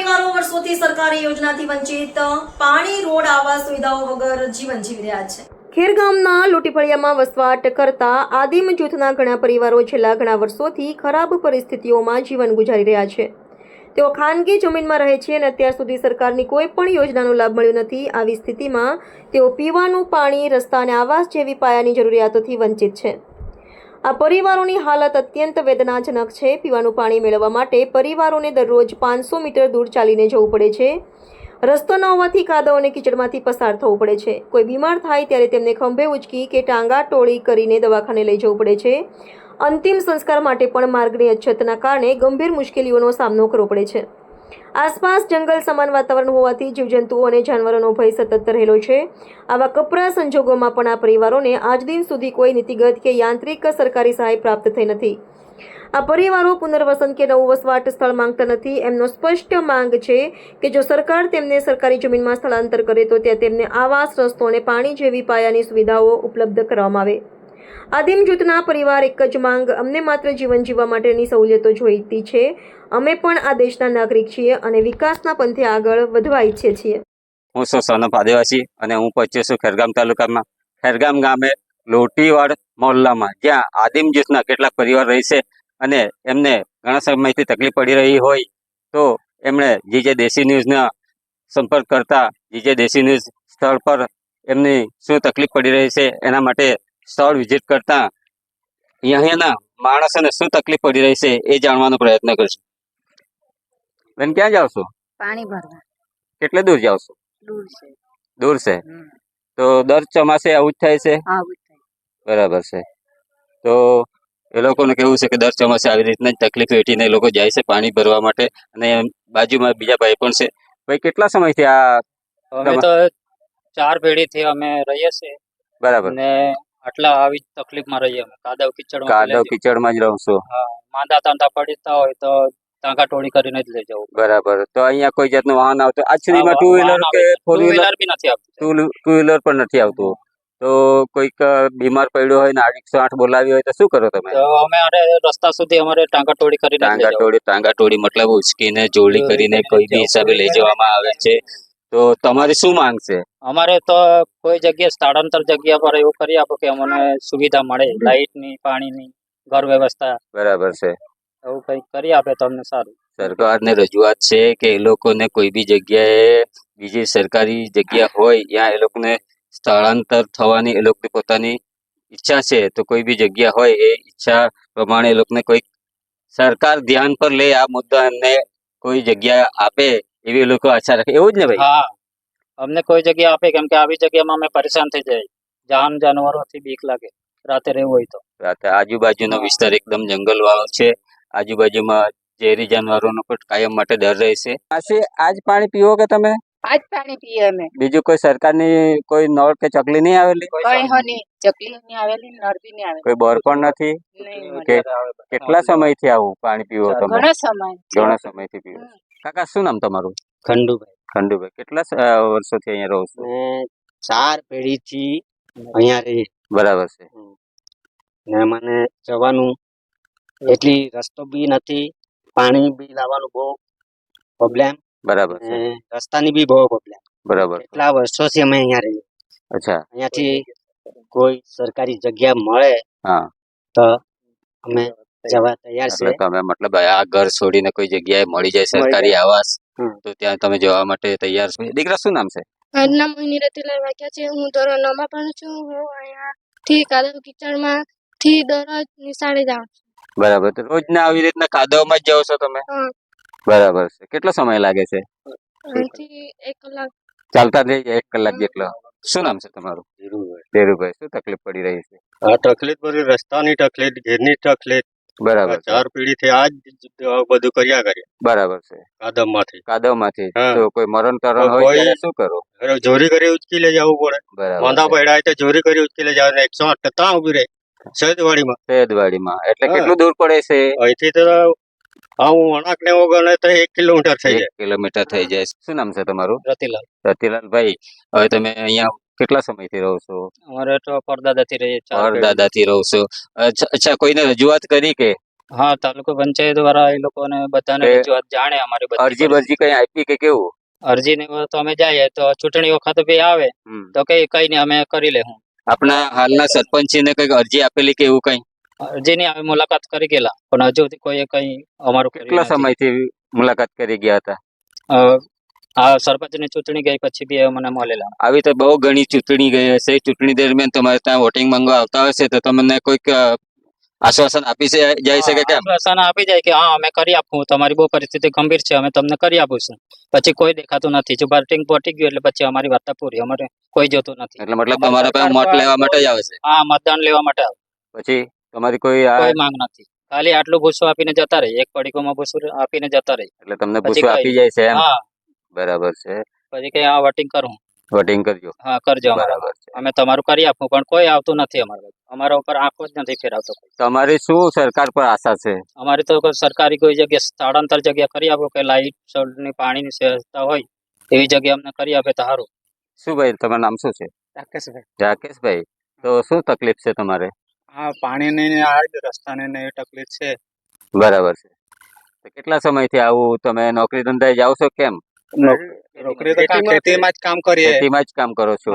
પરિવારો વર્ષોથી સરકારી યોજનાથી વંચિત પાણી, રોડ, આવાસ સુવિધાઓ વગર જીવન જીવી રહ્યા છે. ખેર ગામના લોટીફળિયામાં વસવાટ કરતા આદિમ જૂથના ઘણા પરિવારો છેલ્લા ઘણા વર્ષોથી ખરાબ પરિસ્થિતિઓમાં જીવન ગુજારી રહ્યા છે. તેઓ ખાનગી જમીનમાં રહે છે અને અત્યાર સુધી સરકારની કોઈ પણ યોજનાનો લાભ મળ્યો નથી. આવી સ્થિતિમાં તેઓ પીવાનું પાણી, રસ્તા અને આવાસ જેવી પાયાની જરૂરિયાતોથી વંચિત છે. આ પરિવારોની હાલત અત્યંત વેદનાજનક છે. પીવાનું પાણી મેળવવા માટે પરિવારોને દરરોજ પાંચસો મીટર દૂર ચાલીને જવું પડે છે. રસ્તો ન હોવાથી કાદવ અને કીચડમાંથી પસાર થવું પડે છે. કોઈ બીમાર થાય ત્યારે તેમને ખંભે ઉચકી કે ટાંગા ટોળી કરીને દવાખાને લઈ જવું પડે છે. અંતિમ સંસ્કાર માટે પણ માર્ગની અછતના કારણે ગંભીર મુશ્કેલીઓનો સામનો કરવો પડે છે. આસપાસ જંગલ સમાન વાતાવરણ હોવાથી જીવજંતુઓ અને જાનવરોનો ભય સતત રહેલો છે. આવા કપરા સંજોગોમાં પણ આ પરિવારોને આજ દિન સુધી કોઈ નીતિગત કે યાંત્રિક સરકારી સહાય પ્રાપ્ત થઈ નથી. આ પરિવારો પુનર્વસન કે નવું વસવાટ સ્થળ માંગતા નથી. એમનો સ્પષ્ટ માંગ છે કે જો સરકાર તેમને સરકારી જમીનમાં સ્થળાંતર કરે તો ત્યાં તેમને આવાસ, રસ્તો અને પાણી જેવી પાયાની સુવિધાઓ ઉપલબ્ધ કરવામાં આવે. આદિમ જૂથના પરિવાર એક જ માંગ, અમને માત્ર જીવન જીવવા માટેની સહુલિયતો જોઈતી છે. અમે પણ આ દેશના નાગરિક છીએ અને વિકાસના પંથે આગળ વધવા ઈચ્છીએ છીએ. હું છું સોનપ આદિવાસી અને હું પહોંચ્યો છું ખેરગામ તાલુકામાં. ખેરગામ ગામે લોટીવાડ મોહલ્લામાં, જ્યાં આદિમ જૂથના કેટલાક પરિવાર રહે છે અને એમને ઘણા સમયથી તકલીફ પડી રહી હોય તો એમણે જે જે દેશી ન્યૂઝના સંપર્ક કરતા, જે જે દેશી ન્યૂઝ સ્થળ પર એમની શું તકલીફ પડી રહી છે એના માટે સ્થળ વિઝિટ કરતા અહીંયાના માણસોને શું તકલીફ પડી રહી છે એ જાણવાનો પ્રયત્ન કરશું. બેન ક્યાં જાવ છો? પાણી ભરવા. કેટલે દૂર જાવ છો? દૂર છે. દૂર છે? તો દર ચોમાસે આવું જ થાય છે? બરાબર છે. તો એ લોકોને કેવું છે કે દર ચોમાસે આવી રીતના તકલીફ વેઠીને એ લોકો જાય છે પાણી ભરવા માટે અને બાજુમાં બીજા ભાઈ પણ છે. ભાઈ કેટલા સમયથી આ અમે તો ચાર પેઢીથી અમે રહીએ છીએ. બરાબર. અને આટલા આવી તકલીફમાં રહીએ અમે. કાદવ કિચડ કાદવ કિચડમાં જ રહું છું. માંદા તાંદા પડતા હોય તો ટાંકા ટોળી કરીને જ લઈ જવું. બરાબર. તો અહીંયા કોઈ જાતનું વાહન આવતું? સુધીમાં ટુ વ્હીલર કે ફોર વ્હીલર બી નથી આવતું. ટુ વ્હીલર પણ નથી આવતું. તો કોઈક બીમાર પડ્યો હોય ને એકસો આઠ બોલાવી હોય તો શું કરો તમે? અમે અરે રસ્તા સુધી અમારે ટાંકા ટોળી કરીને ટાંગા ટોળી ટાંગા ટોળી મતલબ ઉચકીને જોડી કરીને કોઈ બી હિસાબે લઈ જવામાં આવે છે. તો તમારી શું માંગ છે? અમારે તો કોઈ જગ્યાએ સ્થળાંતર જગ્યા પર એવું કરી આપો કે અમને સુવિધા મળે લાઇટની પાણીની ઘર વ્યવસ્થા. બરાબર છે. એવું કંઈક કરી આપે તો અમને સારું સરકારને રજૂઆત છે કે એ લોકોને કોઈ બી જગ્યાએ બીજી સરકારી જગ્યા હોય ત્યાં એ લોકોને સ્થળાંતર થવાની એ લોકોની પોતાની ઈચ્છા છે તો કોઈ બી જગ્યા હોય એ ઈચ્છા પ્રમાણે એ લોકોને કોઈ સરકાર ધ્યાન પર લે આ મુદ્દા એમને કોઈ જગ્યા આપે એવી લોકો આશા રાખે. એવું જ ને ભાઈ? હા. અમને કોઈ જગ્યા આપે કેમ કે આવી જગ્યામાં અમે પરેશાન થઈ જાય જાન જાનવરોથી બીક લાગે. રાતે રહેવું હોય તો. રાતે આજુબાજુનો વિસ્તાર એકદમ જંગલ વાળો છે. આજુબાજુમાં ઝેરી જાનવરોનો પણ કાયમ માટે ડર રહે છે. આજ પાણી પીવો કે તમે? આજ પાણી પીએ અમે. બીજું કોઈ સરકારની કોઈ નળ કે ચકલી નહીં આવેલી? કોઈ હોની ચકલી નહીં આવેલી નળ બી નહીં આવેલી. કોઈ બોર પણ નથી? કે કેટલા સમયથી આવું પાણી પીવો તમે? ઘણો સમય. ઘણા સમયથી પીવો. કાકા શું નામ તમારું? ખંડુભાઈ. ખંડુભાઈ. કેટલા વર્ષોથી અહીંયા રહો છો? ચાર પેઢીથી અહીંયા રહી. બરાબર છે. ને મને જવાનું એટલી રસ્તો બી નથી પાણી બી લાવવાનું બહુ પ્રોબ્લેમ બરાબર રસ્તાની બી બહુ પ્રોબ્લેમ બરાબર એટલા વર્ષોથી અમે અહીંયા રહીએ. અચ્છા. અહીંયાથી કોઈ સરકારી જગ્યા મળે હા. તો અમે જવા તૈયાર છે. તમે મતલબ આ ઘર છોડીને કોઈ જગ્યાએ મળી જાય સરકારી આવાસ તો ત્યાં તમે જવા માટે તૈયાર છો. દીકરા શું નામ છે? નામ મોહિની રતિલાલ વાક્યા છે હું ધોરણ નવમાં ભણું છું હું અહીંયાથી કાદવ કિચડમાં થી દરરોજ નિશાળે જાઉં છું. બરાબર તો રોજ ના આવી રીતના કાદવમાં જ જાઓ છો તમે? બરાબર છે. કેટલો સમય લાગે છે? અહીંથી એક કલાક. ચાલતા જઈ જાય એક કલાક જેટલો. શું નામ છે તમારું? ધીરુભાઈ શું તકલીફ પડી રહી છે? આ તકલીફ પડી રસ્તાની તકલીફ ઘેરની તકલીફ. બરાબર ચાર પેઢીથી આ જ બધું કર્યા કરે. બરાબર છે. કાદમમાંથી કાદવમાંથી. જ. માંથી તો કોઈ મરણ તરણ હોય શું કરો? ચોરી જોરી કરી ઉચકી લઈ જવું પડે. બરાબર માંદા પડ્યા હોય તો જોરી કરી ઉચકી લઈ જાવ એકસો આઠ ત્યાં ઊભી રહે. સહેજવાડીમાં સૈયદવાડીમાં એટલે કેટલું દૂર પડે છે? અહીંથી તો હું વણાક ને એવું ગણે તો એક કિલોમીટર થઈ જાય. કિલોમીટર થઈ જાય. શું નામ છે તમારું? રતિલાલ. રતિલાલ ભાઈ હવે તમે અહીંયા કેટલા સમયથી રહો છો? અમારે તો પરદાદાથી રહીએ ચાર પેઢી. દાદાથી રહો છો. અચ્છા કોઈને રજૂઆત કરી કે? હા તાલુકા પંચાયત વાળા એ લોકોને બધાને રજૂઆત જાણે અમારી બધી અરજી. બરજી કઈ આપી કે કેવું? અરજી ને તો અમે જઈએ તો ચૂંટણી વખત ભી આવે તો કઈ કઈ ને અમે કરી લેવું આપણા હાલના સરપંચ ને કઈ અરજી આપેલી કે એવું કઈ? અરજી ની અમે મુલાકાત કરી ગયેલા પણ હજુ કોઈ કઈ અમારું કેટલા સમયથી મુલાકાત કરી ગયા હતા? અ, સરપંચની ચૂંટણી ગઈ પછી બી મને મળેલા. આવી તો બહુ ઘણી ચૂંટણી ગઈ હશે. ચૂંટણી દરમિયાન તમારે ત્યાં વોટિંગ માંગવા આવતા હશે તો તમને કોઈક આશ્વાસન આપી જાય કે આશ્વાસન આપી જાય કે હા અમે કરી આપું. તમારી બહુ પરિસ્થિતિ ગંભીર છે. અમે તમને કરી આપીશું પછી કોઈ દેખાતું નથી. જો વોટિંગ પટી ગયું એટલે પછી અમારી વાર્તા પૂરી. અમારે કોઈ જતું નથી. એટલે મતલબ તમારા પાસે મત લેવા માટે જ આવે છે? હા મતદાન લેવા માટે આવે. પછી તમારી કોઈ કોઈ માંગ નથી. ખાલી આટલું ભૂસો આપીને જતા રહી. એક પડીકોમાં ભૂસો આપીને જતા રહે. એટલે તમને પછી આપી જાય છે હા. બરાબર છે. પછી કઈ આ વોટિંગ કરું. વોટિંગ કરજો. હા કરજો અમારા. બરાબર છે. અમે તમારું કરી આપું પણ કોઈ આવતું નથી અમારા અમારા ઉપર આંખો જ નથી ફેરવતો કોઈ. તમારી શું સરકાર પર આશા છે? અમારી તો સરકારી કોઈ જગ્યાએ સ્થળાંતર જગ્યા કરી આપો કે લાઈટની પાણીની વ્યવસ્થા હોય એવી જગ્યા અમને કરી આપે તો સારું. શું ભાઈ તમારું નામ શું છે? રાકેશભાઈ. રાકેશભાઈ તો શું તકલીફ છે તમારે? હા પાણીની ને આ જ રસ્તાની ને એ તકલીફ છે. બરાબર છે. તો કેટલા સમયથી આવું તમે નોકરી ધંધાએ જાઓ છો કેમ? નોકરી તો ખેતીમાં જ કામ કરીએ. ખેતીમાં જ કામ કરો છો.